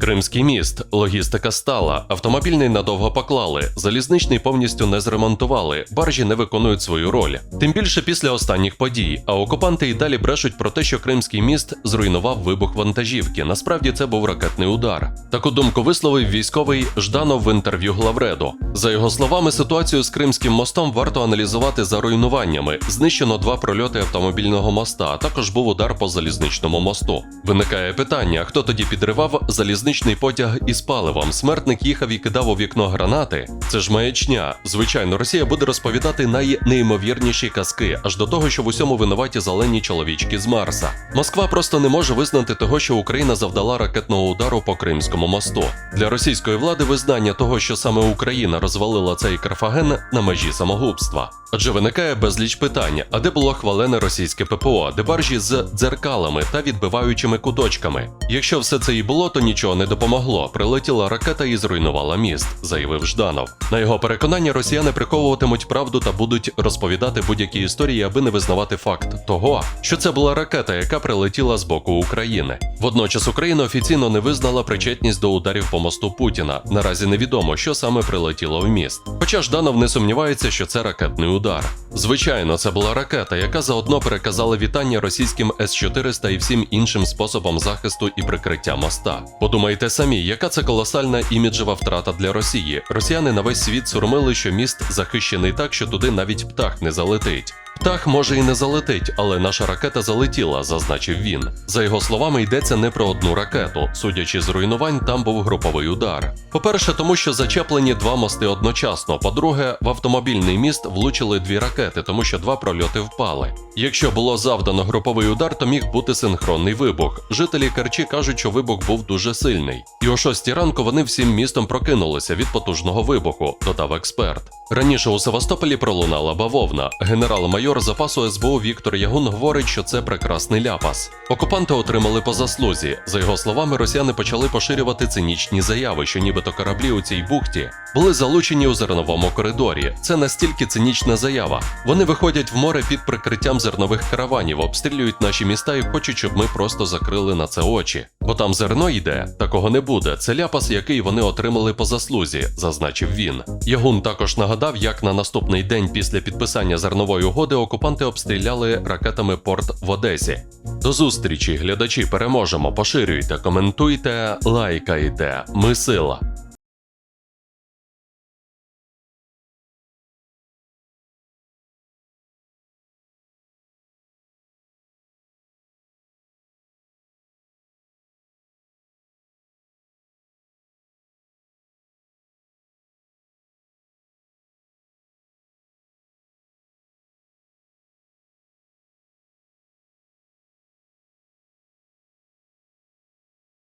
Кримський міст, логістика стала, автомобільний надовго поклали, залізничний повністю не зремонтували, баржі не виконують свою роль. Тим більше після останніх подій. А окупанти й далі брешуть про те, що Кримський міст зруйнував вибух вантажівки. Насправді це був ракетний удар. Таку думку висловив військовий Жданов в інтерв'ю Главреду. За його словами, ситуацію з Кримським мостом варто аналізувати за руйнуваннями. Знищено два прольоти автомобільного моста, а також був удар по залізничному мосту. Виникає питання: хто тоді підривав залізничний потяг із паливом? Смертник їхав і кидав у вікно гранати. Це ж маячня. Звичайно, Росія буде розповідати найнеймовірніші казки, аж до того, що в усьому винуваті зелені чоловічки з Марса. Москва просто не може визнати того, що Україна завдала ракетного удару по Кримському мосту. Для російської влади визнання того, що саме Україна розвалила цей Карфаген на межі самогубства. Адже виникає безліч питань: а де було хвалене російське ППО, де баржі з дзеркалами та відбиваючими куточками? Якщо все це і було, то нічого не допомогло. Прилетіла ракета і зруйнувала міст, заявив Жданов. На його переконання, росіяни приховуватимуть правду та будуть розповідати будь-які історії, аби не визнавати факт того, що це була ракета, яка прилетіла з боку України. Водночас Україна офіційно не визнала причетність до ударів по мосту Путіна. Наразі невідомо, що саме прилетіло в міст. Хоча Жданов не сумнівається, що це ракетний удар. Звичайно, це була ракета, яка заодно переказала вітання російським С-400 і всім іншим способам захисту і прикриття моста. Подумайте самі, яка це колосальна іміджева втрата для Росії. Росіяни на весь світ сурмили, що міст захищений так, що туди навіть птах не залетить. Птах може і не залетить, але наша ракета залетіла, зазначив він. За його словами, йдеться не про одну ракету. Судячи з руйнувань, там був груповий удар. По-перше, тому що зачеплені два мости одночасно. По-друге, в автомобільний міст влучили дві ракети, тому що два прольоти впали. Якщо було завдано груповий удар, то міг бути синхронний вибух. Жителі Керчі кажуть, що вибух був дуже сильний. І о 6 ранку вони всім містом прокинулися від потужного вибуху, додав експерт. Раніше у Севастополі пролунала бавовна. Генерал-майор запасу СБУ Віктор Ягун говорить, що це прекрасний ляпас. Окупанти отримали по заслузі. За його словами, росіяни почали поширювати цинічні заяви, що нібито кораблі у цій бухті були залучені у зерновому коридорі. Це настільки цинічна заява. Вони виходять в море під прикриттям зернових караванів, обстрілюють наші міста і хочуть, щоб ми просто закрили на це очі. Бо там зерно йде, такого не буде. Це ляпас, який вони отримали по заслузі, зазначив він. Ягун також нагадав, як на наступний день після підписання зернової угоди окупанти обстріляли ракетами порт в Одесі. До зустрічі, глядачі, переможемо. Поширюйте, коментуйте, лайкайте. Ми сила.